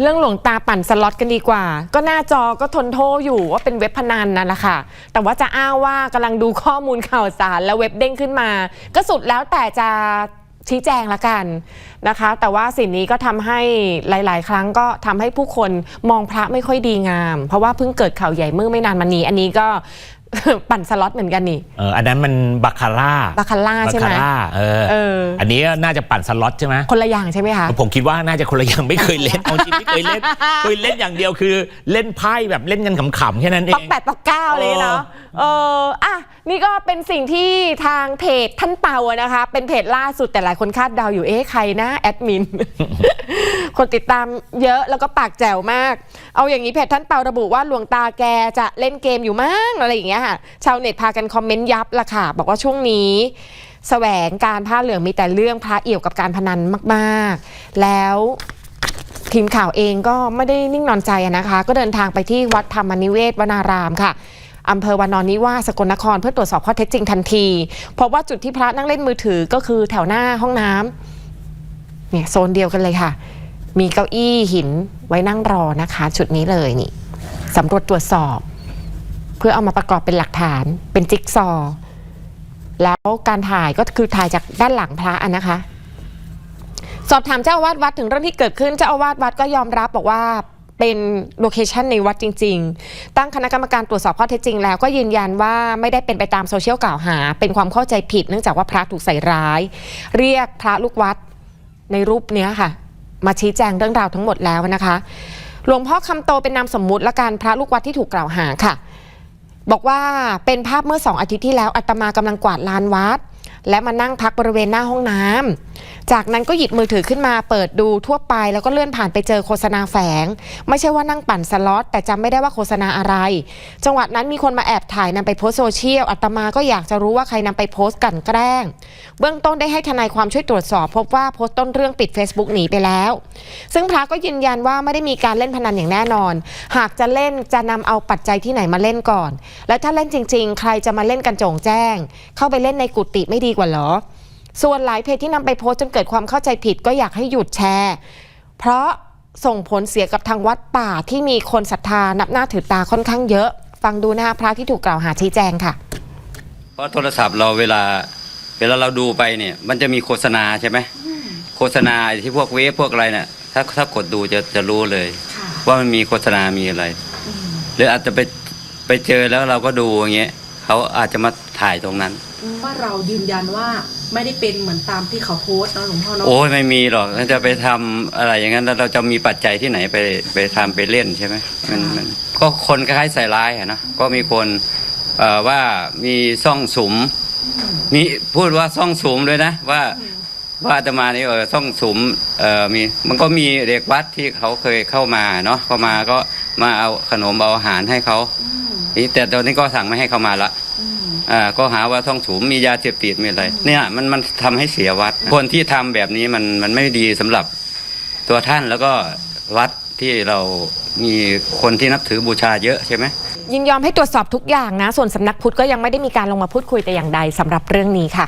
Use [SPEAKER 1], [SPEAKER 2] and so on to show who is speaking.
[SPEAKER 1] เรื่องหลวงตาปั่นสล็อตกันดีกว่า ก็หน้าจอก็ทนโทษอยู่ว่าเป็นเว็บพนันนั่นแหละค่ะ แต่ว่าจะอ้างว่ากำลังดูข้อมูลข่าวสารแล้วเว็บเด้งขึ้นมา ก็สุดแล้วแต่จะชี้แจงละกันนะคะ แต่ว่าสิ่งนี้ก็ทำให้หลาย ๆ ครั้งก็ทำให้ผู้คนมองพระไม่ค่อยดีงาม เพราะว่าเพิ่งเกิดข่าวใหญ่เมื่อไม่นานมานี้ อันนี้ก็ ปั่นสล็อตเหมือนกันนี่
[SPEAKER 2] เอออันนั้นมันบาคาร่า
[SPEAKER 1] บาคาร่าใช่ไหม
[SPEAKER 2] บาคาร่าเออ
[SPEAKER 1] เออ
[SPEAKER 2] อันนี้น่าจะปั่นสล็อตใช่ไหม
[SPEAKER 1] คนละอย่างใช่ไหมคะ
[SPEAKER 2] ผมคิดว่าน่าจะคนละอย่างไม่เคยเล่นเอาจริงไม่เคยเล่นเคยเล่นอย่างเดียวคือเล่นไพ่แบบเล่นกันขำๆแค่นั้นเอ
[SPEAKER 1] ปอก
[SPEAKER 2] ง
[SPEAKER 1] แปดปอกเก้าเลยเนาะเอออะ นี่ก็เป็นสิ่งที่ทางเพจท่านเปาอะนะคะ เป็นเพจล่าสุดแต่หลายคนคาดเดาอยู่เอ๊ะใครนะแอดมิน คนติดตามเยอะแล้วก็ปากแจ๋วมาก เอาอย่างนี้เพจท่านเปาระบุว่าหลวงตาแกจะเล่นเกมอยู่มั้งอะไรอย่างเงี้ยค่ะชาวเน็ตพากันคอมเมนต์ยับละค่ะ บอกว่าช่วงนี้แสวงการผ้าเหลืองมีแต่เรื่องพระเอี่ยวกับการพนันมาก ๆ แล้วทีมข่าวเองก็ไม่ได้นิ่งนอนใจนะคะ ก็เดินทางไปที่วัดธรรมนิเวศวนารามค่ะ อำเภอวานอนนิวาสกลนคร เพื่อตรวจสอบข้อเท็จจริงทันทีเพราะว่าจุดที่พระนั่งเล่นมือถือก็คือแถวหน้าห้องน้ำเนี่ยโซนเดียวกันเลยค่ะ มีเก้าอี้หินไว้นั่งรอนะคะ จุดนี้เลยนี่สำรวจตรวจสอบ เพื่อเอามาประกอบเป็นหลักฐานเป็นจิ๊กซอ แล้วการถ่ายก็คือถ่ายจากด้านหลังพระนะคะ สอบถามเจ้าอาวาสวัดถึงเรื่องที่เกิดขึ้นเจ้าอาวาสวัดก็ยอมรับบอกว่า เป็นโลเคชันในวัดจริง ๆ ตั้งคณะกรรมการตรวจสอบข้อเท็จจริงแล้วก็ยืนยันว่าไม่ได้เป็นไปตามโซเชียลกล่าวหา เป็นความเข้าใจผิดเนื่องจากว่าพระถูกใส่ร้าย เรียกพระลูกวัดในรูปเนี้ยค่ะ มาชี้แจงเรื่องราวทั้งหมดแล้วนะคะ หลวงพ่อคำโตเป็นนามสมมุติและการพระลูกวัดที่ถูกกล่าวหาค่ะ บอกว่าเป็นภาพเมื่อสองอาทิตย์ที่แล้วอาตมากำลังกวาดลานวัด และมานั่งพักบริเวณหน้าห้องน้ำจากนั้นก็หยิบมือถือขึ้นมาเปิดดูทั่วไป แล้วก็เลื่อนผ่านไปเจอโฆษณาแฝง ไม่ใช่ว่านั่งปั่นสล็อตแต่จำไม่ได้ว่าโฆษณาอะไร จังหวะนั้นมีคนมาแอบถ่ายนำไปโพสโซเชียลอาตมาก็อยากจะรู้ว่าใครนำไปโพสต์กันแกล้ง เบื้องต้นได้ให้ทนายความช่วยตรวจสอบ พบว่าโพสต์ต้นเรื่องปิด Facebook หนีไปแล้ว ซึ่งพระก็ยืนยันว่าไม่ได้มีการเล่นพนันอย่างแน่นอน หากจะเล่นจะนำเอาปัจจัยที่ไหนมาเล่นก่อน แล้วถ้าเล่นจริง ๆ ใครจะมาเล่นกันโจงแจ้ง เข้าไปเล่นในกุฏิไม่ดีกว่าหรอ ส่วนหลายเพจที่นำไปโพสต์จนเกิดความเข้าใจผิดก็อยากให้หยุดแชร์ เพราะส่งผลเสียกับทางวัดป่าที่มีคนศรัทธานับหน้าถือตาค่อนข้างเยอะ ฟังดูนะคะพระที่ถูกกล่าวหาชี้แจงค่ะ
[SPEAKER 3] เพราะโทรศัพท์เราเวลาเวลาเราดูไปเนี่ยมันจะมีโฆษณาใช่ไหมโฆษณาที่พวกเวฟพวกอะไรเนี่ยถ้าถ้ากดดูจะจะรู้เลย ว่ามันมีโฆษณามีอะไร หรืออาจจะไปไปเจอแล้วเราก็ดูอย่างเงี้ย เขาอาจจะมาถ่ายตรงนั้น
[SPEAKER 4] ว่าเรายืนยันว่าไม่ได้เป็นเหมือนตามที่เขาโพสต์เนอะหลวงพ่อเนาะ
[SPEAKER 3] โอ้ยไม่มีหรอกถ้าจะไปทำอะไรอย่างนั้นแล้วเราจะมีปัจจัยที่ไหนไปไปทำไปเล่นใช่ไหมมันมันก็คนคล้ายๆใส่ร้ายอะนะก็มีคนเอ่อว่ามีซ่องสุมมีพูดว่าซ่องสุมเลยนะว่า ว่าอาตมานี่เออซ่องสุมเอ่อมีมันก็มีเด็กวัดที่เขาเคยเข้ามาเนาะเข้ามาก็มาเอาขนมเอาอาหารให้เขานี่แต่ตอนนี้ก็สั่งไม่ให้เข้ามาละอ่าก็หาว่าท่องสูมมียาเสพติดมีอะไร เนี่ยมันมันทำให้เสียวัด คนที่ทำแบบนี้มันมันไม่ดีสำหรับตัวท่านแล้วก็วัดที่เรามีคนที่นับถือบูชาเยอะใช่ไหม
[SPEAKER 1] ยินยอมให้ตรวจสอบทุกอย่างนะ ส่วนสำนักพุทธก็ยังไม่ได้มีการลงมาพูดคุยแต่อย่างใดสำหรับเรื่องนี้ค่ะ